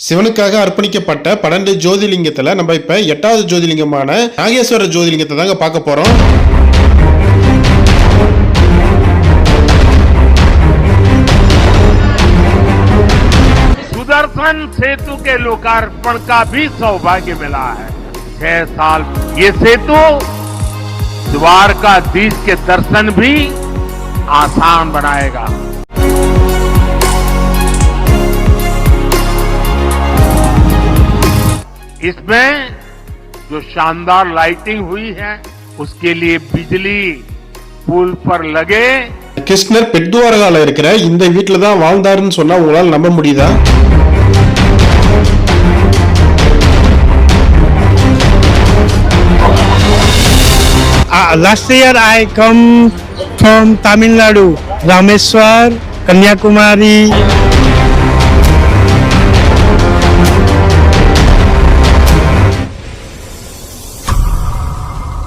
சிவனுக்காக அர்ப்பணிக்கப்பட்ட பன்னெண்டு ஜோதிலிங்கத்துல நம்ம இப்ப எட்டாவது ஜோதிலிங்கமான நாகேஸ்வரர் ஜோதிலிங்கத்தை தாங்க பார்க்க போறோம் सुदर्शन सेतु के लोकार्पण का भी सौभाग्य मिला है छह साल ये सेतु द्वारकाधीश के दर्शन भी आसान बनाएगा इसमें जो शानदार लाइटिंग हुई है उसके लिए बिजली पुल पर लगे கிருஷ்ணர் பெட்துவாரகால இருக்கிற இந்த வீட்டுல தான் வாழ்ந்தாருன்னு சொன்னா உங்களால நம்ப முடியுதா Uh, last year I come from Tamil Nadu, Rameswar, Kanyakumari.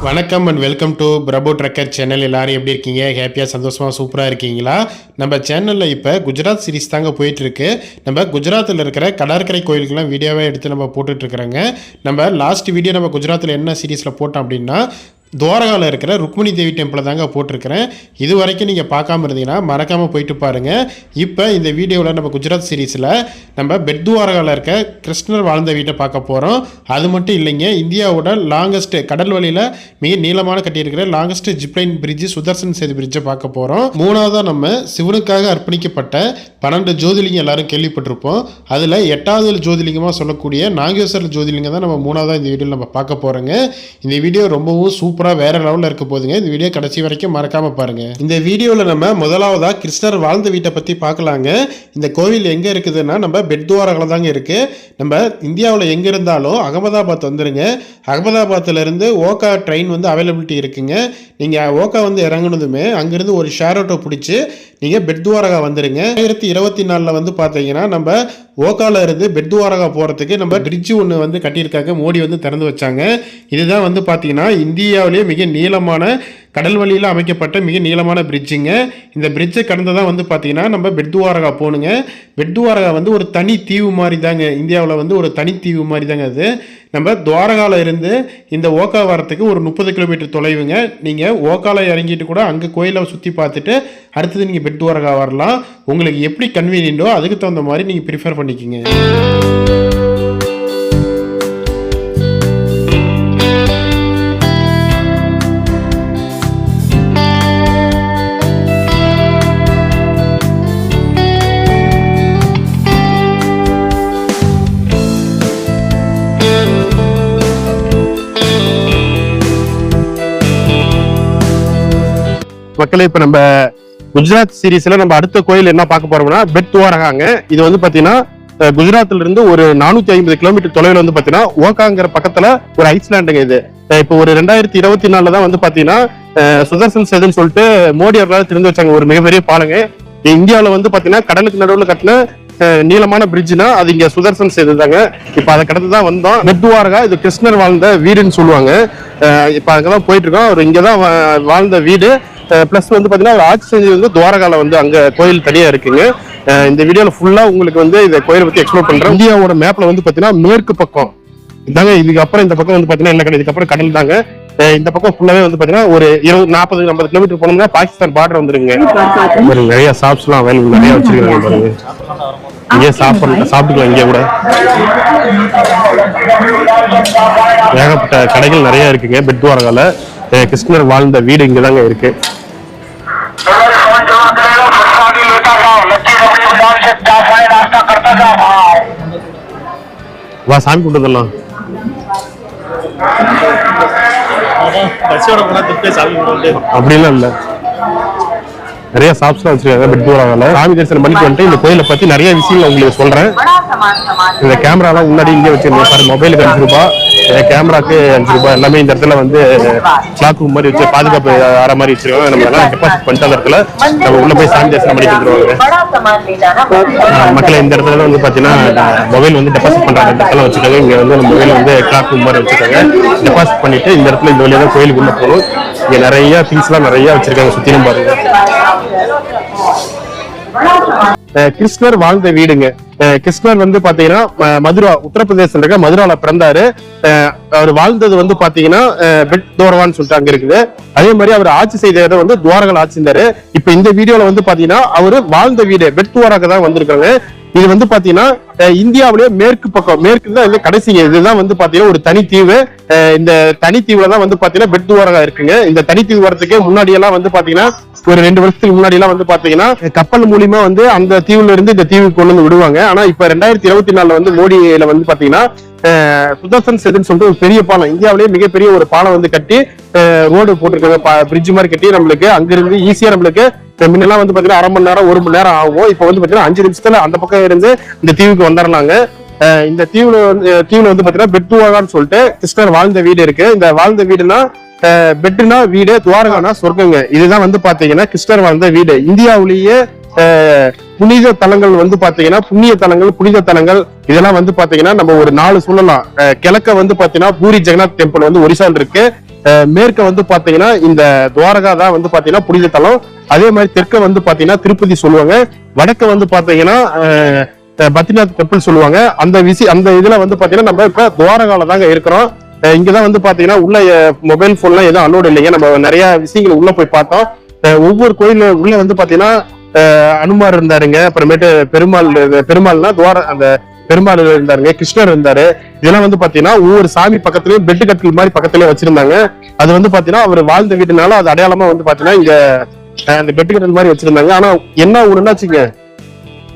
வணக்கம் and welcome to Prabhu trucker channel எல்லாரும் எப்படி இருக்கீங்க? ஹாப்பியாக சந்தோஷமாக சூப்பராக இருக்கீங்களா? நம்ம சேனலில் இப்போ குஜராத் சீரிஸ் தாங்க போயிட்டுருக்கு. நம்ம குஜராத்தில் இருக்கிற கடற்கரை கோயிலுக்கெல்லாம் வீடியோவே எடுத்து நம்ம போட்டுட்ருக்குறோங்க நம்ம லாஸ்ட் வீடியோ நம்ம குஜராத்தில் என்ன சீரிஸில் போட்டோம் அப்படின்னா துவாரகாவில் இருக்கிற ருக்மிணி தேவி டெம்பிளை தாங்க போட்டிருக்கிறேன். இது வரைக்கும் நீங்கள் பார்க்காம இருந்தீங்கன்னா மறக்காமல் போயிட்டு பாருங்கள் இப்போ இந்த வீடியோவில் நம்ம குஜராத் சீரீஸில் நம்ம பெட் துவாரகாவில் இருக்க கிருஷ்ணர் வாழ்ந்த வீட்டை பார்க்க போகிறோம் அது மட்டும் இல்லைங்க இந்தியாவோட லாங்கஸ்ட் கடல் வழியில் மிக நீளமான கட்டியிருக்கிற longest zipline bridge Sudarshan Setu பிரிட்ஜை பார்க்க போகிறோம் மூணாவதாக நம்ம சிவனுக்காக அர்ப்பணிக்கப்பட்ட பன்னெண்டு ஜோதிலிங்கம் எல்லாரும் கேள்விப்பட்டிருப்போம். அதில் எட்டாவது ஜோதிலிங்கமாக சொல்லக்கூடிய நாகேஸ்வரர் ஜோதிலிங்கம் தான் நம்ம மூணாவதாக இந்த வீடியோவில் நம்ம பார்க்க போகிறோங்க இந்த வீடியோ ரொம்பவும் சூப்பராக வேற லெவலில் இருக்க போதுங்க இந்த வீடியோ கடைசி வரைக்கும் மறக்காம பாருங்க. இந்த வீடியோவில் நம்ம முதலாவதா கிருஷ்ணர் வாழ்ந்த வீட்டை பற்றி பார்க்கலாங்க. இந்த கோவில் எங்கே இருக்குதுன்னா நம்ம பெட்துவாரகளை தாங்க இருக்கு. நம்ம இந்தியாவில் எங்கே இருந்தாலும் அகமதாபாத் வந்துருங்க. அகமதாபாத்திலிருந்து ஓகா ட்ரெயின் வந்து அவைலபிலிட்டி இருக்குங்க. நீங்கள் ஓகா வந்து இறங்குனதுமே அங்கேருந்து ஒரு ஷேர் ஆட்டோ பிடிச்சி நீங்கள் பெட்துவாரகா வந்துருங்க. ஆயிரத்தி இருபத்தி நாலில் வந்து பார்த்தீங்கன்னா நம்ம ஓகால இருந்து பெத்வாரகா போகிறதுக்கு நம்ம பிரிட்ஜ் ஒன்று வந்து கட்டியிருக்காங்க. மோடி வந்து திறந்து வச்சாங்க. இதுதான் வந்து பார்த்தீங்கன்னா இந்தியாவிலேயே மிக நீளமான கடல் வழியில் அமைக்கப்பட்ட மிக நீளமான பிரிட்ஜுங்க இந்த பிரிட்ஜை கடந்து தான் வந்து பார்த்தீங்கன்னா நம்ம பெட்துவாரகா போகணுங்க. பெட்துவாரகா வந்து ஒரு தனி தீவு மாதிரி தாங்க இந்தியாவில் வந்து ஒரு தனி தீவு மாதிரி தாங்க அது. நம்ம துவாரகாவில் இருந்து இந்த ஓக்கா வரத்துக்கு ஒரு முப்பது கிலோமீட்டர் தொலைவுங்க. நீங்கள் ஓக்காவில் இறங்கிட்டு கூட அங்கே கோயிலை சுற்றி பார்த்துட்டு அடுத்தது நீங்கள் பெட்துவாரகா வரலாம். உங்களுக்கு எப்படி கன்வீனியன்ட்டோ அதுக்கு தகுந்த மாதிரி நீங்கள் ப்ரிஃபர் பண்ணிக்கோங்க. மக்களே இப்போ நம்ம குஜராத் சீரீஸ்ல நம்ம அடுத்த கோயில் என்ன பார்க்க போறோம்னா பெட் துவாரகாங்க இது வந்து பாத்தீங்கன்னா குஜராத்ல இருந்து ஒரு நானூத்தி ஐம்பது கிலோமீட்டர் தொலைவில் வந்து பாத்தீங்கன்னா ஓகாங்கிற பக்கத்துல ஒரு ஐஸ்லாண்டுங்க இது. இப்போ ஒரு ரெண்டாயிரத்தி இருபத்தி நாலுல தான் வந்து பாத்தீங்கன்னா சுதர்சன் சேதுன்னு சொல்லிட்டு மோடி அவர்களால் திறந்து வச்சாங்க ஒரு மிகப்பெரிய பாலங்க. இந்தியாவில் வந்து பாத்தீங்கன்னா கடலுக்கு நடுவில் கட்டின நீளமான பிரிட்ஜ்னா அது இங்க சுதர்சன் சேது தாங்க இப்ப அதை கடந்து தான் வந்தோம். பெட்வாரகா இது கிருஷ்ணர் வாழ்ந்த வீடுன்னு சொல்லுவாங்க. இப்ப அங்கதான் போயிட்டு இருக்கோம். அவர் இங்கதான் வாழ்ந்த வீடு. பிளஸ் வந்து பாத்தீங்கன்னா அவர் ஆட்சி செஞ்சது வந்து துவாரகால வந்து அங்க கோயில் தனியா இருக்குங்க. இந்த வீடியோல ஃபுல்லா உங்களுக்கு வந்து இந்த கோயிலை பத்தி எக்ஸ்ப்ளோர் பண்றேன். இந்தியாவோட மேப்ல வந்து பாத்தீங்கன்னா மேற்கு பக்கம். இதாங்க இதுக்கு அப்புறம் இந்த பக்கம் வந்து பாத்தீங்கன்னா என்ன கடை? இதுக்கப்புறம் கடல் தாங்க. இந்த பக்கம் ஃபுல்லாவே வந்து பாத்தீங்கன்னா ஒரு இருபது நாற்பது ஐம்பது கிலோமீட்டர் போனோம்னா பாகிஸ்தான் பார்டர் வந்துருங்க. நிறைய ஷாப்ஸ் எல்லாம் available, நிறைய வச்சிருக்காங்க பாருங்க. இங்கே சாப்பிடலாம் சாப்பிட்டுக்கலாம் இங்கே கூட. ஏகப்பட்ட கடைகள் நிறைய இருக்குங்க பெட்வாரகால அஹ் கிருஷ்ணர் வாழ்ந்த வீடு இங்கே தாங்க இருக்கு. வா சாமி கும்பிட்டுலாம் அப்படிலாம் இல்லை. நிறைய ஷாப்ஸ்லாம் வச்சிருக்காங்க பெட் போறாங்கல்ல சாமி வந்துட்டு இந்த கோயிலை பத்தி நிறைய விஷயங்கள் உங்களுக்கு சொல்றேன். இந்த கேமராலாம் முன்னாடி இங்கே வச்சிருந்தேன் சார் மொபைலுக்கு அனுப்பிச்சிருப்பா கேமராக்கு அஞ்சு ரூபாய் எல்லாமே இந்த இடத்துல வந்து கிளாக்கு மாதிரி வச்சு பாதுகாப்பு ஆற மாதிரி வச்சிருக்காங்க. நம்ம எல்லாம் டெபாசிட் பண்ணிட்டு அந்த இடத்துல நம்ம உள்ள போய் சாமி தரிசனம் பண்ணி வந்துருவாங்க. மக்களை இந்த இடத்துல வந்து பாத்தீங்கன்னா மொபைல் வந்து டெபாசிட் பண்ற இடத்துல வச்சுக்காங்க. இங்க வந்து நம்ம மொபைல் வந்து கிளாக்கு மாதிரி வச்சிருக்காங்க டெபாசிட் பண்ணிட்டு இந்த இடத்துல இந்த வழியாக தான் கோயிலுக்குள்ள போகணும். இங்க நிறைய திங்ஸ் எல்லாம் நிறைய வச்சிருக்காங்க சுத்திலும் பாருங்க. கிருஷ்ணர் வாழ்ந்த வீடுங்க. கிருஷ்ணர் வந்து பாத்தீங்கன்னா மதுரா உத்தரப்பிரதேசம் இருக்க மதுரால பிறந்தாரு. அவர் வாழ்ந்தது வந்து பாத்தீங்கன்னா பெட் தோரவான்னு சொல்லிட்டு அங்க இருக்குது. அதே மாதிரி அவர் ஆட்சி செய்த இடம் வந்து துவாரகல் ஆட்சி இருந்தாரு இப்ப இந்த வீடியோல வந்து பாத்தீங்கன்னா அவரு வாழ்ந்த வீடு பெட் துவாரக தான் வந்திருக்காங்க இது வந்து பாத்தீங்கன்னா அஹ் இந்தியாவிலேயே மேற்கு பக்கம் மேற்கு தான் கடைசி இதுதான் வந்து பாத்தீங்கன்னா ஒரு தனித்தீவு. இந்த தனித்தீவுல தான் வந்து பாத்தீங்கன்னா பெட் துவாரகா இருக்குங்க. இந்த தனித்தீவு வரதுக்கு முன்னாடி எல்லாம் வந்து பாத்தீங்கன்னா ஒரு ரெண்டு வருஷத்துக்கு முன்னாடி எல்லாம் வந்து பாத்தீங்கன்னா கப்பல் மூலியமா வந்து அந்த தீவுல இருந்து இந்த தீவுக்கு கொண்டு வந்து விடுவாங்க. ஆனா இப்ப ரெண்டாயிரத்தி இருபத்தி நாலுல வந்து மோடியில வந்து பாத்தீங்கன்னா சுதர்சன் செதுன்னு சொல்லிட்டு ஒரு பெரிய பாலம் இந்தியாவிலேயே மிகப்பெரிய ஒரு பாலம் வந்து கட்டி ரோடு போட்டிருக்காங்க. பிரிட்ஜ் மாதிரி கட்டி நம்மளுக்கு அங்கிருந்து ஈஸியா நம்மளுக்கு முன்னெல்லாம் வந்து பாத்தீங்கன்னா அரை மணி நேரம் ஒரு மணி நேரம் ஆகும். இப்ப வந்து பாத்தீங்கன்னா அஞ்சு நிமிஷத்துல அந்த பக்கம் இருந்து இந்த தீவுக்கு வந்துடலாங்க இந்த தீவுல வந்து தீவுல வந்து பாத்தீங்கன்னா பெட்டுவாகான்னு சொல்லிட்டு கிருஷ்ணர் வாழ்ந்த வீடு இருக்கு. இந்த வாழ்ந்த வீடுனா அஹ் பெட்டுனா வீடு துவாரகானா சொர்க்கங்க. இதுதான் வந்து பாத்தீங்கன்னா கிருஷ்ணர் வாழ்ந்த வீடு. இந்தியாவிலேயே புனித தலங்கள் வந்து பாத்தீங்கன்னா புண்ணிய தலங்கள் புனித தலங்கள் இதெல்லாம் வந்து பாத்தீங்கன்னா நம்ம ஒரு நாலு சொல்லலாம். கிழக்க வந்து பாத்தீங்கன்னா பூரி ஜெகநாத் டெம்பிள் வந்து ஒரிசால் இருக்கு. மேற்க வந்து பாத்தீங்கன்னா இந்த துவாரகா தான் வந்து பாத்தீங்கன்னா புனித தலம். அதே மாதிரி தெற்க வந்து பாத்தீங்கன்னா திருப்பதி சொல்லுவாங்க. வடக்க வந்து பாத்தீங்கன்னா பத்ரிநாத் டெம்பிள் சொல்லுவாங்க. அந்த விசி அந்த இதுல வந்து பாத்தீங்கன்னா நம்ம இப்ப துவாரகால தாங்க இருக்கிறோம். இங்கதான் வந்து பாத்தீங்கன்னா உள்ள மொபைல் போன்லாம் எதுவும் அலோடு இல்லைங்க. நம்ம நிறைய விஷயங்கள் உள்ள போய் பார்த்தோம். ஒவ்வொரு கோயில் உள்ள வந்து பாத்தீங்கன்னா அனுமார் இருந்தாருங்க. அப்புறமேட்டு பெருமாள் பெருமாள்னா துவார அந்த பெருமாள் இருந்தாருங்க கிருஷ்ணர் இருந்தாரு. இதெல்லாம் வந்து பாத்தீங்கன்னா ஒவ்வொரு சாமி பக்கத்துலயும் பெட்டு கட்டில் மாதிரி பக்கத்துலயே வச்சிருந்தாங்க. அது வந்து பாத்தீங்கன்னா அவர் வாழ்ந்த வீட்டுனால அது அடையாளமா வந்து பாத்தீங்கன்னா இங்க அந்த பெட்டு கட்டில் மாதிரி வச்சிருந்தாங்க. ஆனா என்ன ஒண்ணுன்னாச்சுங்க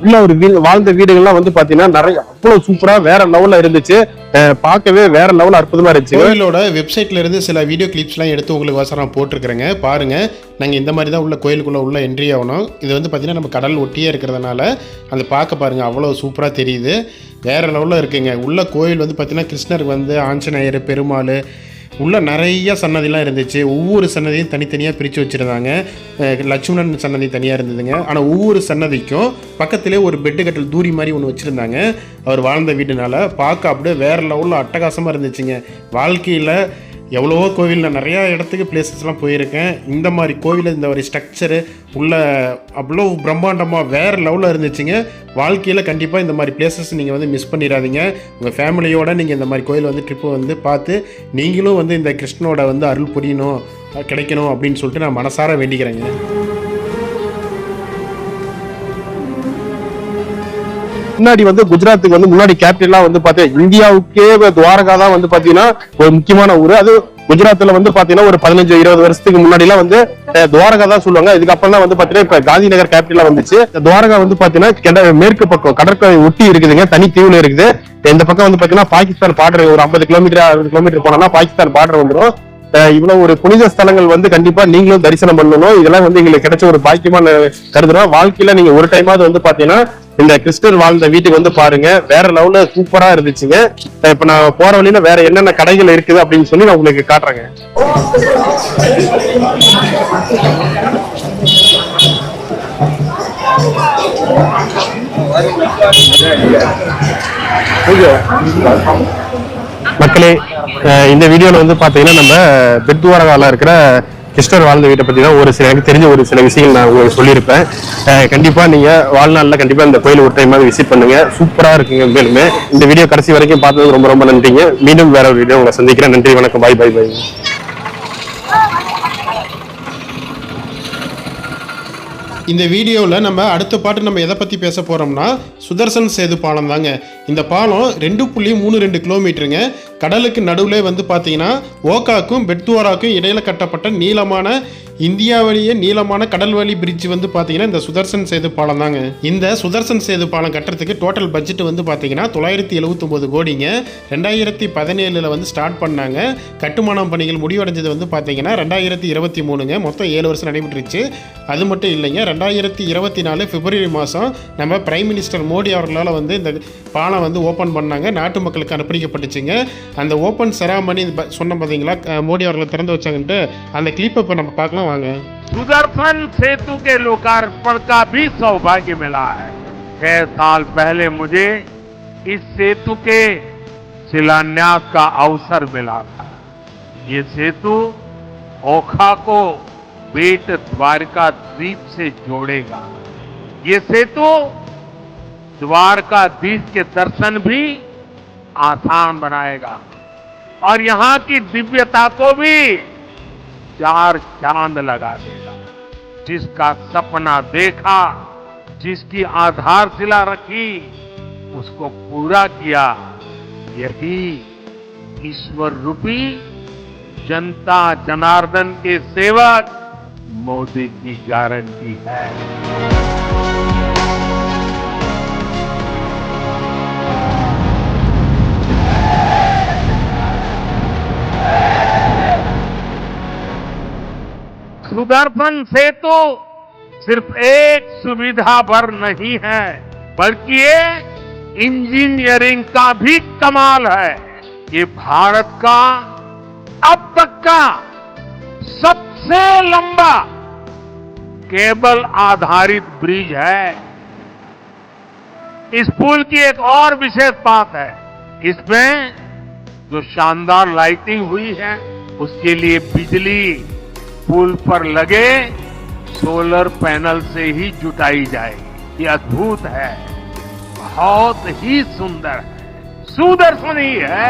உள்ள ஒரு வீடு வாழ்ந்த வீடுகள்லாம் வந்து பாத்தீங்கன்னா நிறைய அவ்வளவு சூப்பரா வேற லெவல்ல இருந்துச்சு. பார்க்கவே வேற லெவல் அற்புதமா இருந்துச்சு. கோயிலோட வெப்சைட்ல இருந்து சில வீடியோ கிளிப்ஸ்லாம் எடுத்து உங்களுக்கு வசரம் போட்டிருக்கிறேங்க. பாருங்க. நாங்கள் இந்த மாதிரி தான் உள்ள கோயிலுக்குள்ள உள்ள என்ட்ரி ஆகணும். இது வந்து பாத்தீங்கன்னா நம்ம கடல் ஒட்டியே இருக்கிறதுனால அந்த பார்க்க பாருங்க அவ்வளோ சூப்பராக தெரியுது. வேற லெவலில் இருக்குங்க. உள்ள கோயில் வந்து பார்த்தீங்கன்னா கிருஷ்ணருக்கு வந்து ஆஞ்சநேயர் பெருமாள் உள்ளே நிறைய சன்னதிலாம் இருந்துச்சு. ஒவ்வொரு சன்னதியும் தனித்தனியாக பிரித்து வச்சுருந்தாங்க. லட்சுமணன் சன்னதி தனியாக இருந்ததுங்க. ஆனால் ஒவ்வொரு சன்னதிக்கும் பக்கத்திலே ஒரு பெட்டு கட்டில் தூரி மாதிரி ஒன்று வச்சுருந்தாங்க. அவர் வாழ்ந்த வீடுனால் பார்க்க அப்படியே வேறு லெவலில் அட்டகாசமாக இருந்துச்சுங்க. வாழ்க்கையில் எவ்வளவோ கோவில் நான் நிறையா இடத்துக்கு பிளேசஸ்லாம் போயிருக்கேன். இந்த மாதிரி கோவில் இந்த ஒரு ஸ்ட்ரக்சரு உள்ள அவ்வளோ பிரம்மாண்டமாக வேறு லெவலில் இருந்துச்சுங்க. வாழ்க்கையில் கண்டிப்பாக இந்த மாதிரி பிளேசஸ் நீங்கள் வந்து மிஸ் பண்ணிடாதீங்க. உங்கள் ஃபேமிலியோடு நீங்கள் இந்த மாதிரி கோயில் வந்து ட்ரிப்பு வந்து பார்த்து நீங்களும் வந்து இந்த கிருஷ்ணனோட வந்து அருள் புரியணும் கிடைக்கணும் அப்படின்னு சொல்லிட்டு நான் மனசார வேண்டிக்கிறேங்க. முன்னாடி வந்து குஜராத்துக்கு வந்து முன்னாடி கேபிட்டலா வந்து பாத்தீங்கன்னா இந்தியாவுக்கே துவாரகா தான் வந்து பாத்தீங்கன்னா ஒரு முக்கியமான ஊர். அது குஜராத்ல வந்து பாத்தீங்கன்னா ஒரு பதினஞ்சு இருபது வருஷத்துக்கு முன்னாடி எல்லாம் வந்து துவாரகா தான் சொல்லுவாங்க. இதுக்கப்புறம் தான் வந்து பாத்தீங்கன்னா இப்ப காந்தி நகர் கேபிட்டலா வந்துச்சு. துவாரகா வந்து பாத்தீங்கன்னா மேற்கு பக்கம் கடற்கரை ஒட்டி இருக்குதுங்க. தனி தீவுல இருக்குது. இந்த பக்கம் வந்து பாத்தீங்கன்னா பாகிஸ்தான் பார்டர் ஒரு ஐம்பது கிலோமீட்டர் அறுபது கிலோமீட்டர் போனோம்னா பாகிஸ்தான் பார்டர் வந்துடும் இவ்வளவு ஒரு புனித ஸ்தலங்கள் வந்து கண்டிப்பா நீங்களும் தரிசனம் பண்ணணும். இதெல்லாம் வந்து எங்களுக்கு கிடைச்ச ஒரு பாக்கியமான கருதுறோம். வாழ்க்கையில நீங்க ஒரு டைமாவது வந்து பாத்தீங்கன்னா இந்த கிறிஸ்டர் வாழ்ந்த வீட்டுக்கு வந்து பாருங்க. வேற லெவல சூப்பரா இருந்துச்சுங்க. இப்ப நான் போற வழியில வேற என்னென்ன கடைகள் இருக்குது அப்படின்னு சொல்லி நான் உங்களுக்கு காட்டுறேங்க. மக்களே இந்த வீடியோவில் வந்து பார்த்தீங்கன்னா நம்ம பெட்வாரகாவில் இருக்கிற கிருஷ்ணர் வாழ்ந்த வீட்டை பற்றி தான் ஒரு சில எனக்கு தெரிஞ்ச ஒரு சில விஷயங்கள் நான் உங்களுக்கு சொல்லியிருப்பேன். கண்டிப்பாக நீங்கள் வாழ்நாளில் கண்டிப்பாக இந்த கோயில் ஒரு டைம் விசிட் பண்ணுங்கள் சூப்பராக இருக்குங்க மேலுமே இந்த வீடியோ கடைசி வரைக்கும் பார்த்தது ரொம்ப ரொம்ப நன்றிங்க. மீண்டும் வேற ஒரு வீடியோ உங்களை சந்திக்கிறேன். நன்றி வணக்கம். பாய் பாய் பாய் இந்த வீடியோவில் நம்ம அடுத்த பாட்டு நம்ம எதை பற்றி பேச போகிறோம்னா சுதர்சன் சேது பாலம் தாங்க. இந்த பாலம் ரெண்டு புள்ளி மூணு ரெண்டு கிலோமீட்டருங்க கடலுக்கு நடுவில் வந்து பார்த்தீங்கன்னா ஓகாக்கும் பெட்துவாராக்கும் இடையில் கட்டப்பட்ட நீளமான இந்தியாவிலேயே நீளமான கடல்வழி பிரிட்ஜ் வந்து பார்த்தீங்கன்னா இந்த சுதர்சன் சேது பாலம் தாங்க. இந்த சுதர்சன் சேது பாலம் கட்டுறதுக்கு டோட்டல் பட்ஜெட் வந்து பார்த்தீங்கன்னா தொள்ளாயிரத்தி எழுபத்தொம்போது கோடிங்க. ரெண்டாயிரத்தி பதினேழில் வந்து ஸ்டார்ட் பண்ணாங்க. கட்டுமானம் பணிகள் முடிவடைஞ்சது வந்து பார்த்தீங்கன்னா ரெண்டாயிரத்தி இருபத்தி மூணுங்க. மொத்தம் ஏழு வருஷம் நடைபெற்றுச்சு அது மட்டும் இல்லைங்க ரெண்டாயிரத்தி இருபத்தி நாலு பிப்ரவரி மாதம் நம்ம பிரைம் மினிஸ்டர் மோடி அவர்களால் வந்து இந்த பாலம் வந்து ஓப்பன் பண்ணாங்க. நாட்டு மக்களுக்கு அர்ப்பணிக்கப்பட்டுச்சுங்க. அந்த ஓப்பன் செராமணி சொன்ன பார்த்தீங்களா மோடி அவர்களை திறந்து வச்சாங்கன்ட்டு அந்த கிளிப்பை இப்போ நம்ம பார்க்கலாம். मांगे सुदर्शन सेतु के लोकार्पण का भी सौभाग्य मिला है। छह साल पहले मुझे इस सेतु के शिलान्यास का अवसर मिला था। ये सेतु ओखा को बेट द्वारका द्वीप से जोड़ेगा। ये सेतु द्वारका द्वीप के दर्शन भी आसान बनाएगा। और यहाँ की दिव्यता को भी चार चाँद लगा देगा। जिसका सपना देखा, जिसकी आधारशिला रखी, उसको पूरा किया। यही ईश्वर रूपी जनता जनार्दन के सेवक मोदी की गारंटी है। सुदर्शन सेतु सिर्फ़ एक सुविधा भर नहीं है, बल्कि ये इंजीनियरिंग का भी कमाल है। ये भारत का अब तक का सबसे लंबा केबल आधारित ब्रिज है। इस पुल की एक और विशेष बात है, इसमें जो शानदार लाइटिंग हुई है, उसके लिए बिजली पुल पर लगे सोलर पैनल से ही जुटाई जाएगी ये अद्भुत है बहुत ही सुंदर है सुदर्शन ही है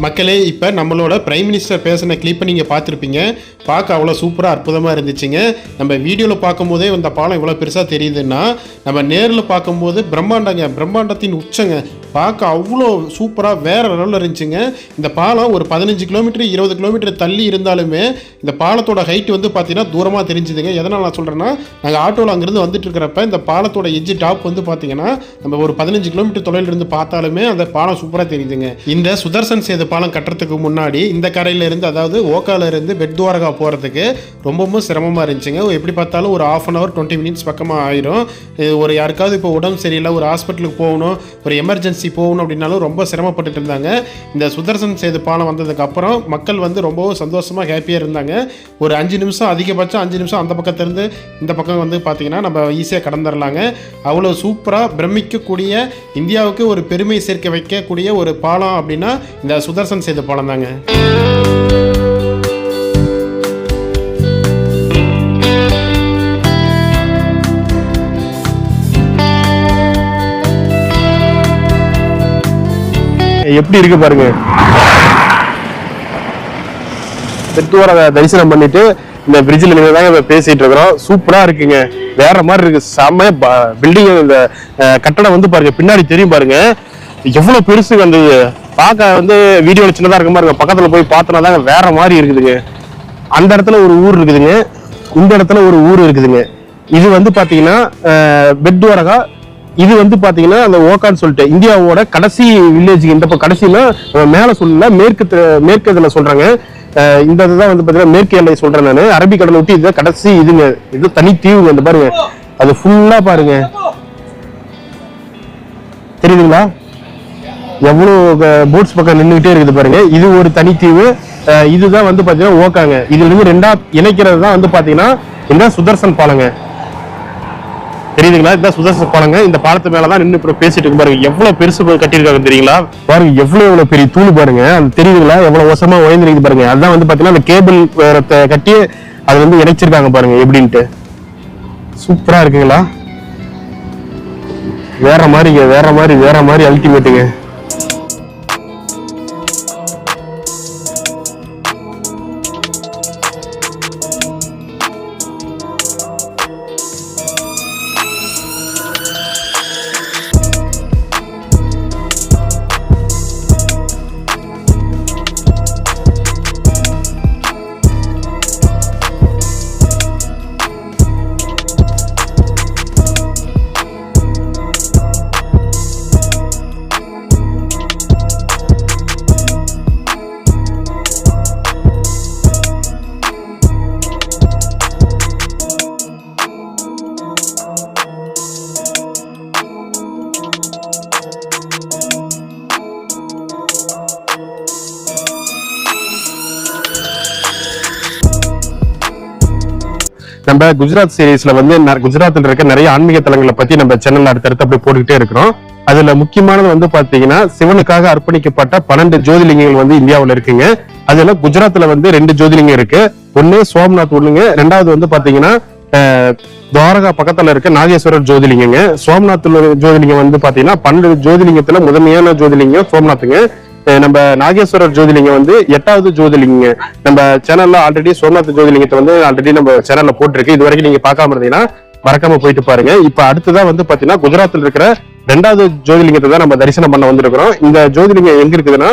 மக்களே இப்போ நம்மளோட பிரைம் மினிஸ்டர் பேசின கிளிப்பை நீங்கள் பார்த்துருப்பீங்க பார்க்க அவ்வளோ சூப்பராக அற்புதமாக இருந்துச்சுங்க நம்ம வீடியோவில் பார்க்கும்போதே இந்த பாலம் இவ்வளோ பெருசாக தெரியுதுன்னா நம்ம நேரில் பார்க்கும்போது பிரம்மாண்டங்க பிரம்மாண்டத்தின் உச்சங்க பார்க்க அவ்வளோ சூப்பராக வேறு லெவலில் இருந்துச்சுங்க. இந்த பாலம் ஒரு பதினஞ்சு கிலோமீட்டர் இருபது கிலோமீட்டர் தள்ளி இருந்தாலுமே இந்த பாலத்தோட ஹைட் வந்து பார்த்தீங்கன்னா தூரமாக தெரிஞ்சுதுங்க. எதனால் நான் சொல்கிறேன்னா நாங்கள் ஆட்டோவில் அங்கேருந்து வந்துட்டு இருக்கிறப்ப இந்த பாலத்தோட எஜ்ஜு டாப் வந்து பார்த்தீங்கன்னா நம்ம ஒரு பதினஞ்சு கிலோமீட்டர் தொலைவில் இருந்து பார்த்தாலுமே அந்த பாலம் சூப்பராக தெரியுதுங்க. இந்த சுதர்சன் சேது பாலம் கட்டுறதுக்கு முன்னாடி இந்த கரையிலேருந்து அதாவது ஓக்காலேருந்து பெட் துவாரகா போகிறதுக்கு ரொம்பவும் சிரமமாக இருந்துச்சுங்க. எப்படி பார்த்தாலும் ஒரு half an hour twenty minutes பக்கமாக ஆயிரும். ஒரு யாருக்காவது இப்போ உடம்பு சரியில்லை ஒரு ஹாஸ்பிட்டலுக்கு போகணும் ஒரு எமர்ஜென்சி போகணும் அப்படின்னாலும் ரொம்ப சிரமப்பட்டுட்டு இருந்தாங்க. இந்த சுதர்சன் சேது பாலம் வந்ததுக்கு அப்புறம் மக்கள் வந்து ரொம்பவும் சந்தோஷமாக ஹாப்பியாக இருந்தாங்க. ஒரு அஞ்சு நிமிஷம் அதிகபட்சம் அஞ்சு நிமிஷம் அந்த பக்கத்திலிருந்து இந்த பக்கம் வந்து பார்த்தீங்கன்னா நம்ம ஈஸியாக கடந்துடலாங்க அவ்வளோ சூப்பராக பிரமிக்கக்கூடிய இந்தியாவுக்கு ஒரு பெருமை சேர்க்க வைக்கக்கூடிய ஒரு பாலம் அப்படின்னா இந்த சுதர்சன் சேது பாலம் தாங்க. எப்படி இருக்கு பாருங்க. பெத்துவர தரிசனம் பண்ணிட்டு இந்த பிரிட்ஜில் நின்று தாங்க இப்ப பேசிட்டு இருக்கிறோம். சூப்பரா இருக்குங்க. வேற மாதிரி இருக்கு. செம்ம பில்டிங் இந்த கட்டடம் வந்து பாருங்க. பின்னாடி தெரியும் பாருங்க. எவ்வளவு பெருசு அந்த பார்க்க வந்து வீடியோவில் சின்னதாக இருக்க மாதிரி பக்கத்தில் போய் பார்த்தோன்னா தாங்க வேற மாதிரி இருக்குதுங்க. அந்த இடத்துல ஒரு ஊர் இருக்குதுங்க. இந்த இடத்துல ஒரு ஊர் இருக்குதுங்க. இது வந்து பார்த்தீங்கன்னா பெட் ஓரகா இது வந்து பாத்தீங்கன்னா அந்த ஓக்கான்னு சொல்லிட்டு இந்தியாவோட கடைசி வில்லேஜ் இந்த கடைசியில மேல சொல்லல மேற்கு த- மேற்கு இதுல சொல்றாங்க. இந்த இதுதான் வந்து பாத்தீங்கன்னா மேற்கு எல்லை சொல்றேன் நான். அரபிக்கடலை விட்டு இதுதான் கடைசி இதுங்க. இது தனி தீவுங்க இந்த பாருங்க. அது ஃபுல்லா பாருங்க. தெரியுதுங்களா? எவ்வளவு போட்ஸ் பக்கம் நின்றுகிட்டே இருக்குது பாருங்க. இது ஒரு தனித்தீவு இதுதான் வந்து பாத்தீங்கன்னா ஓக்காங்க இதுல இருந்து ரெண்டா இணைக்கிறது தான் வந்து பாத்தீங்கன்னா இந்த சுதர்சன் பாலங்க. தெரியுதுங்களா? இதுதான் சுதர்சன பாலங்க. இந்த பாலத்து மேலதான் நின்று இப்ப பேசிட்டு இருக்கு பாருங்க. எவ்வளவு பெருசு கட்டிருக்காங்க கட்டியிருக்காங்க தெரியுங்களா? பாருங்க எவ்வளவு எவ்வளவு பெரிய தூள் பாருங்க. அது தெரியுதுங்களா? எவ்வளவு வசமா உயர்ந்திருக்கு பாருங்க. அதுதான் வந்து பாத்தீங்கன்னா அந்த கேபிள் கட்டி அது வந்து இணைச்சிருக்காங்க பாருங்க எப்படின்ட்டு. சூப்பரா இருக்குங்களா? வேற மாதிரிங்க வேற மாதிரி வேற மாதிரி அல்டிமேட்டுங்க நம்ம குஜராத் சீரீஸ்ல வந்து ந- குஜராத்ல இருக்க நிறைய ஆன்மீக தலங்களை பத்தி நம்ம சேனல்ல அடுத்தடுத்து அப்படி போட்டுக்கிட்டே இருக்கிறோம். அதுல முக்கியமானது வந்து பாத்தீங்கன்னா சிவனுக்காக அர்ப்பணிக்கப்பட்ட பன்னெண்டு ஜோதிலிங்கங்கள் வந்து இந்தியாவுல இருக்குங்க. அதுல குஜராத்ல வந்து ரெண்டு ஜோதிலிங்கம் இருக்கு. ஒண்ணு சோம்நாத் ஒண்ணுங்க. ரெண்டாவது வந்து பாத்தீங்கன்னா துவாரகா பக்கத்துல இருக்க நாகேஸ்வரர் ஜோதிலிங்கங்க. சோம்நாத் ஜோதிலிங்கம் வந்து பாத்தீங்கன்னா பன்னெண்டு ஜோதிலிங்கத்துல முதன்மையான ஜோதிலிங்கம் சோம்நாத்துங்க. நம்ம நாகேஸ்வரர் ஜோதிலிங்கம் வந்து எட்டாவது ஜோதிலிங்க. நம்ம சேனல்ல ஆல்ரெடி சோம்நாத் ஜோதிலிங்கத்தை வந்து ஆல்ரெடி நம்ம சேனல்ல போட்டிருக்கு. இது வரைக்கும் நீங்க பாக்காம இருந்தீங்கன்னா மறக்காம போயிட்டு பாருங்க. இப்ப அடுத்ததா வந்து பாத்தீங்கன்னா குஜராத்தில் இருக்கிற ரெண்டாவது ஜோதிலிங்கத்தை தான் நம்ம தரிசனம் பண்ண வந்திருக்கிறோம். இந்த ஜோதிலிங்கம் எங்க இருக்குதுன்னா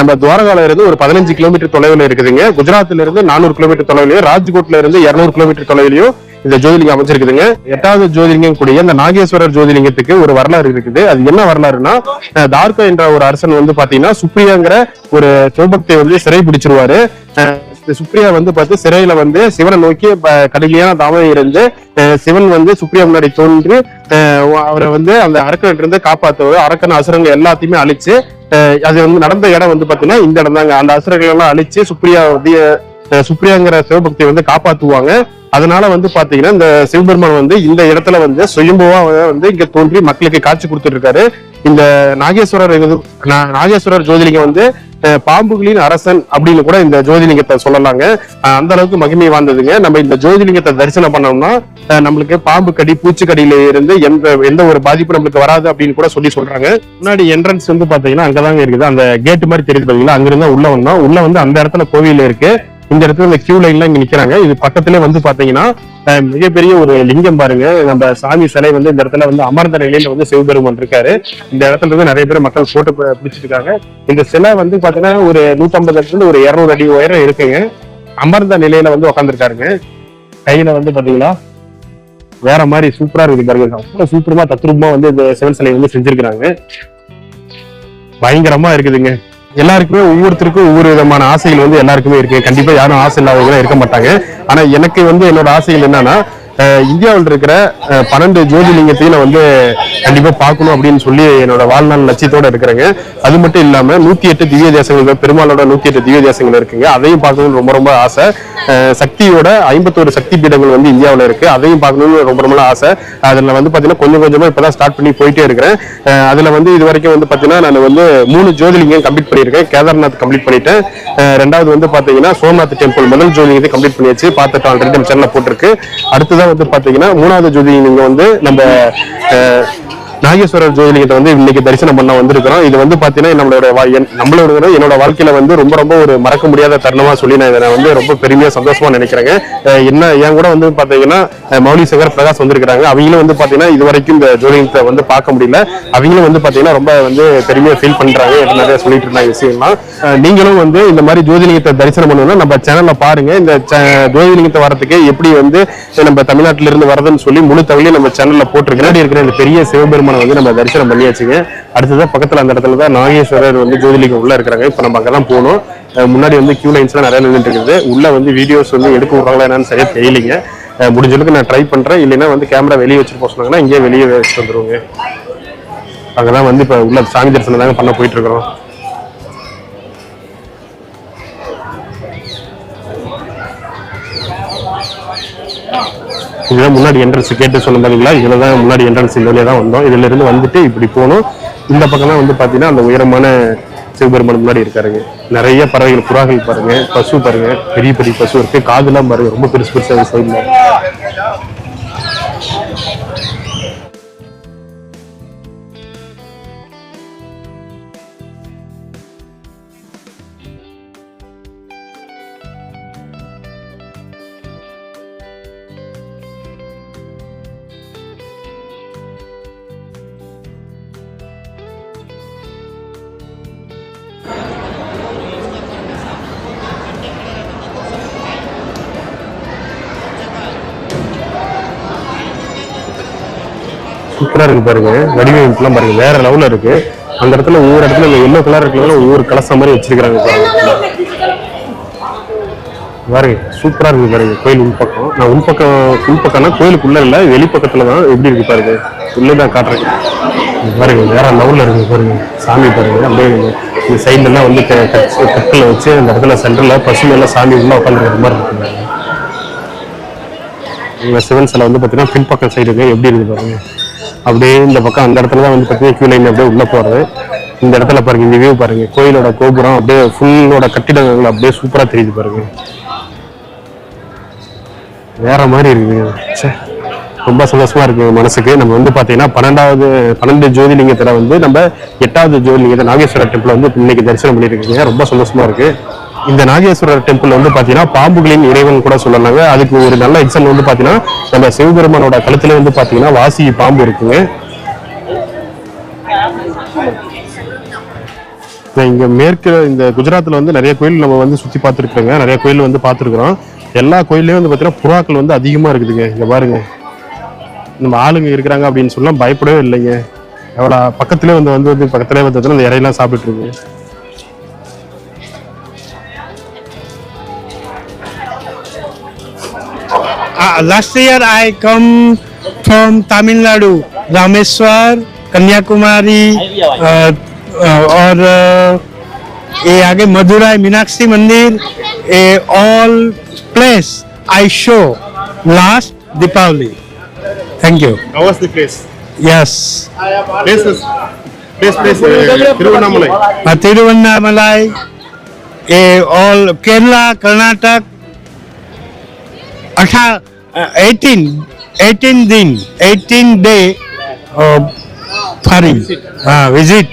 நம்ம துவாரகால இருந்து ஒரு பதினஞ்சு கிலோமீட்டர் தொலைவில் இருக்குதுங்க. குஜராத்ல இருந்து நானூறு கிலோமீட்டர் தொலைவிலையும் ராஜ்கோட்ல இருந்து இருநூறு கிலோமீட்டர் தொலைவிலையும் இந்த ஜோதிலிங்கம் அமைச்சிருக்குதுங்க எட்டாவது ஜோதிலிங்கம் கூடிய இந்த நாகேஸ்வரர் ஜோதிலிங்கத்துக்கு ஒரு வரலாறு இருக்குது. அது என்ன வரலாறுனா தார்கா என்ற ஒரு அரசன் வந்து பாத்தீங்கன்னா சுப்ரியாங்கிற ஒரு சிவபக்தியை வந்து சிறை பிடிச்சிருவாரு சுப்ரியா வந்து பார்த்து சிறையில வந்து சிவனை நோக்கி கடுமையான தாமம் இருந்து சிவன் வந்து சுப்ரியா முன்னாடி தோன்றி அவரை வந்து அந்த அரக்கன் இருந்து காப்பாத்துவது அரக்கன் அசுரங்க எல்லாத்தையுமே அழிச்சு அது வந்து நடந்த இடம் வந்து பாத்தீங்கன்னா இந்த இடம் தாங்க. அந்த அசுரர்கள் எல்லாம் அழிச்சு சுப்ரியா சுப்ரியாங்கிற சிவபக்தியை வந்து காப்பாத்துவாங்க. அதனால வந்து பாத்தீங்கன்னா இந்த சிவபெருமான் வந்து இந்த இடத்துல வந்து சுயம்புவா வந்து இங்க தோன்றி மக்களுக்கு காட்சி கொடுத்துட்டு இருக்காரு. இந்த நாகேஸ்வரர் நாகேஸ்வரர் ஜோதிலிங்கம் வந்து பாம்புகளின் அரசன் அப்படின்னு கூட இந்த ஜோதிலிங்கத்தை சொல்லலாங்க. அந்த அளவுக்கு மகிமை வாழ்ந்ததுங்க. நம்ம இந்த ஜோதிலிங்கத்தை தரிசனம் பண்ணோம்னா நம்மளுக்கு பாம்பு கடி பூச்சிக்கடியில இருந்து எந்த எந்த ஒரு பாதிப்பு நம்மளுக்கு வராது அப்படின்னு கூட சொல்லி சொல்றாங்க. முன்னாடி என்ட்ரன்ஸ் வந்து பாத்தீங்கன்னா அங்கதாங்க இருக்குது. அந்த கேட் மாதிரி தெரியுது பாத்தீங்களா அங்கிருந்து உள்ள வந்தோம். உள்ள வந்து அந்த இடத்துல கோவில் இருக்கு. இந்த இடத்துல இந்த கியூ லைன்ல இங்க நிக்கிறாங்க. இது பக்கத்துல வந்து பாத்தீங்கன்னா மிகப்பெரிய ஒரு லிங்கம் பாருங்க. நம்ம சாமி சிலை வந்து இந்த இடத்துல வந்து அமர்ந்த நிலையில வந்து சிவபெருமான் இருக்காரு. இந்த இடத்துல இருந்து நிறைய பேர் மக்கள் போட்டோ பிடிச்சிட்டு இருக்காங்க இந்த சிலை வந்து பாத்தீங்கன்னா ஒரு நூத்தம்பது இருந்து ஒரு இருநூறு அடி உயரம் இருக்குங்க. அமர்ந்த நிலையில வந்து உட்காந்துருக்காருங்க கையில வந்து பாத்தீங்கன்னா வேற மாதிரி சூப்பரா இருக்கு பாருங்க. அவ்வளவு சூப்பரமா தத்ரூபமா வந்து இந்த சிவன் சிலை வந்து செஞ்சிருக்கிறாங்க. பயங்கரமா இருக்குதுங்க. எல்லாருக்குமே ஒவ்வொருத்தருக்கும் ஒவ்வொரு விதமான ஆசைகள் வந்து எல்லாருக்குமே இருக்கு. கண்டிப்பா யாரும் ஆசை இல்லாதவங்களும் இருக்க மாட்டாங்க. ஆனா எனக்கு வந்து என்னோட ஆசைகள் என்னன்னா இந்தியாவில் இருக்கிற பன்னெண்டு ஜோதிலிங்கத்தையும் நான் வந்து கண்டிப்பா பார்க்கணும் அப்படின்னு சொல்லி என்னோட வாழ்நாள் லட்சியத்தோட இருக்கிறேங்க. அது மட்டும் இல்லாம நூத்தி எட்டு திவ்ய தேசங்கள் பெருமாளோட நூத்தி எட்டு திவ்ய தேசங்கள் இருக்குங்க. அதையும் பார்க்கணும்னு ரொம்ப ரொம்ப ஆசை. சக்தியோட ஐம்பத்தோரு சக்தி பீடங்கள் வந்து இந்தியாவில் இருக்குது அதையும் பார்க்கணும்னு ரொம்ப ரொம்ப ஆசை. அதில் வந்து பார்த்தீங்கன்னா கொஞ்சம் இப்போ தான் ஸ்டார்ட் பண்ணி போயிட்டே இருக்கிறேன். அதில் வந்து இது வரைக்கும் வந்து பார்த்தீங்கன்னா நான் வந்து மூணு ஜோதிலிங்கம் கம்ப்ளீட் பண்ணியிருக்கேன். கேதார்நாத் கம்ப்ளீட் பண்ணிட்டேன். ரெண்டாவது வந்து பார்த்தீங்கன்னா சோம்நாத் டெம்பிள் முதல் ஜோதிலிங்கத்தை கம்ப்ளீட் பண்ணியாச்சு. பார்த்துட்டு ஆல்ரெடி நம்ம சென்னை போட்டிருக்கு. அடுத்ததான் வந்து பார்த்தீங்கன்னா மூணாவது ஜோதிலிங்கம் வந்து நம்ம நாகேஸ்வரர் ஜோதிலிங்கத்தை வந்து இன்னைக்கு தரிசனம் பண்ண வந்திருக்கிறோம். இது வந்து பாத்தீங்கன்னா நம்மளோட என்- நம்மளோட என்னோட வாழ்க்கையில வந்து ரொம்ப ரொம்ப ஒரு மறக்க முடியாத தருணமா சொல்லி நான் இதை நான் வந்து ரொம்ப பெருமையா சந்தோஷமா நினைக்கிறேங்க. என்ன என் கூட வந்து பாத்தீங்கன்னா மௌலி சங்கர் பிரகாஷ் வந்திருக்கிறாங்க. அவங்களும் வந்து பாத்தீங்கன்னா இது வரைக்கும் இந்த ஜோதிலிங்கத்தை வந்து பார்க்க முடியல. அவங்களும் வந்து பாத்தீங்கன்னா ரொம்ப வந்து பெருமையா ஃபீல் பண்றாங்க. நிறைய சொல்லிட்டு இருந்தாங்க விஷயம்லாம். நீங்களும் வந்து இந்த மாதிரி ஜோதிலிங்கத்தை தரிசனம் பண்ணணும்னா நம்ம சேனல்ல பாருங்க. இந்த ஜோதிலிங்கத்தை வரதுக்கு எப்படி வந்து நம்ம தமிழ்நாட்டில இருந்து வரதுன்னு சொல்லி முழு தகவலையும் நம்ம சேனல்ல போட்டிருக்கேன் இருக்கிற இந்த பெரிய பெருமானை வந்து நம்ம தரிசனம் பண்ணியாச்சுங்க. அடுத்ததான் பக்கத்தில் அந்த இடத்துல தான் நாகேஸ்வரர் வந்து ஜோதிலிங்கம் உள்ள இருக்கிறாங்க. இப்போ நம்ம அங்கதான் போகணும். முன்னாடி வந்து கியூ லைன்ஸ் எல்லாம் நிறைய நின்றுட்டு இருக்குது. உள்ள வந்து வீடியோஸ் வந்து எடுக்க விடுறாங்களா என்னன்னு சரியாக தெரியலீங்க. முடிஞ்சளவுக்கு நான் ட்ரை பண்றேன். இல்லைன்னா வந்து கேமரா வெளியே வச்சுட்டு சொன்னாங்கன்னா இங்கேயே வெளியே வச்சுட்டு வந்துருவோங்க. அங்கதான் வந்து இப்போ உள்ள சாமி தரிசனம் தாங்க பண்ண போயிட்டு இதுதான் முன்னாடி என்ட்ரன்ஸ் கேட்டு சொன்ன இதில் தான் முன்னாடி என்ட்ரன்ஸ் இந்த வழியாக தான் வந்தோம். இதுல இருந்து வந்துட்டு இப்படி போகணும் இந்த பக்கம்லாம் வந்து பார்த்தீங்கன்னா அந்த உயரமான சிவபெருமான் முன்னாடி இருக்காருங்க. நிறைய பறவைகள் புறாக்கள் பாருங்க பசு பாருங்க பெரிய பெரிய பசு இருக்கு. காதுலாம் பாருங்க ரொம்ப பெருசு பெருசாக சைடில் சூப்பராக இருக்குது பாருங்க. வடிவமைப்புலாம் பாருங்க. வேற லெவலில் இருக்கு. அந்த இடத்துல ஒவ்வொரு இடத்துல இந்த எல்லோ கலர் இருக்கிறதுல ஒவ்வொரு கலசம் மாதிரி வச்சிருக்காங்க பாருங்க. பாருங்க. சூப்பரா இருக்கு பாருங்க. கோயில் உள்பக்கம். நான் உள்பக்கம் உள்பக்கம்னா கோயிலுக்குள்ள இல்ல வெளிப்பக்கத்தில் தான் எப்படி இருக்கு பாருங்க. உள்ளதான் காட்டுறேன் பாருங்க. வேற லெவல்ல இருக்கு பாருங்க. சாமி பாருங்க. அப்படியே இந்த- சைட்லலாம் சைடுல எல்லாம் வந்து க- கற்களை வச்சு அந்த இடத்துல சென்டர்ல பசுமையெல்லாம் சாமி உள்ள உட்காந்துருக்கிற மாதிரி இருக்குது பாருங்க. இந்த சிவன் சிலை வந்து பார்த்தீங்கன்னா பின்பக்கம் சைடு எப்படி இருக்கு பாருங்க. அப்படியே இந்த பக்கம் அந்த இடத்துல தான் வந்து பார்த்தீங்கன்னா கியூ லைன் அப்படியே உள்ள போறது. இந்த இடத்துல பாருங்க இந்த வியூ பாருங்க. கோயிலோட கோபுரம் அப்படியே ஃபுல்லோட கட்டிடங்கள் அப்படியே சூப்பரா தெரியுது பாருங்க. வேற மாதிரி இருக்குங்க. ச்சே. ரொம்ப சந்தோஷமா இருக்கு மனசுக்கு. நம்ம வந்து பாத்தீங்கன்னா பன்னெண்டாவது பன்னெண்டு ஜோதிலிங்கத்துல வந்து நம்ம எட்டாவது ஜோதிலிங்கத்தை நாகேஸ்வரர் டெம்பிள் வந்து இன்னைக்கு தரிசனம் பண்ணிருக்கீங்க ரொம்ப சந்தோஷமா இருக்கு. இந்த நாகேஸ்வரர் டெம்பிள் வந்து பாத்தீங்கன்னா பாம்புகளின் இறைவன் கூட சொல்லலாங்க. அதுக்கு ஒரு நல்ல எக்ஸாம்பிள் வந்து பாத்தீங்கன்னா நம்ம சிவபெருமானோட கழுத்துல வந்து பாத்தீங்கன்னா வாசி பாம்பு இருக்குங்க. இங்க மேற்கு இந்த குஜராத்ல வந்து நிறைய கோயில் நம்ம வந்து சுத்தி பார்த்துருக்கோங்க நிறைய கோயில் வந்து பார்த்துருக்குறோம். எல்லா கோயில்லையும் வந்து பார்த்தீங்கன்னா புறாக்கள் வந்து அதிகமாக இருக்குதுங்க. இங்கே பாருங்க. நம்ம ஆளுங்க இருக்கிறாங்க அப்படின்னு சொல்லலாம். பயப்படவே இல்லைங்க. எவ்வளோ பக்கத்துலேயே வந்து வந்து வந்து பக்கத்துலேயே வந்து அந்த இறையெல்லாம் சாப்பிட்டுருக்கு Uh, last year I come from Tamil Nadu, Rameswar, Kanyakumari, uh, uh, ये आगे मदुराई मीनाक्षी मंदिर a all place I show last Deepavali thank you was the place yes Tiruvannamalai a all Kerala Karnataka अच्छा एटीन एटीन दिन eighteen day foreign हाँ visit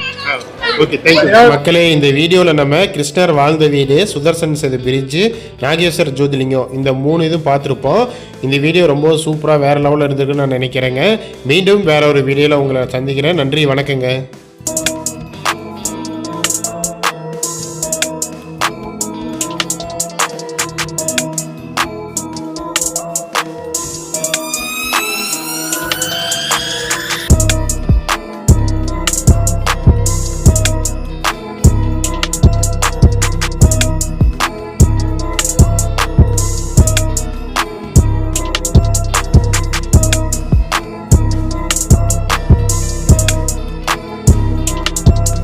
okay thank you மக்களே இந்த வீடியோவில் நம்ம கிருஷ்ணர் வாழ்ந்த வீடு சுதர்சன் சேது பிரிட்ஜு நாகேஸ்வரர் ஜோதிலிங்கம் இந்த மூணு இது பார்த்துருப்போம் இந்த வீடியோ ரொம்ப சூப்பராக வேறு லெவலில் இருந்திருக்குன்னு நான் நினைக்கிறேங்க மீண்டும் வேற ஒரு வீடியோவில் உங்களை சந்திக்கிறேன் நன்றி வணக்கங்க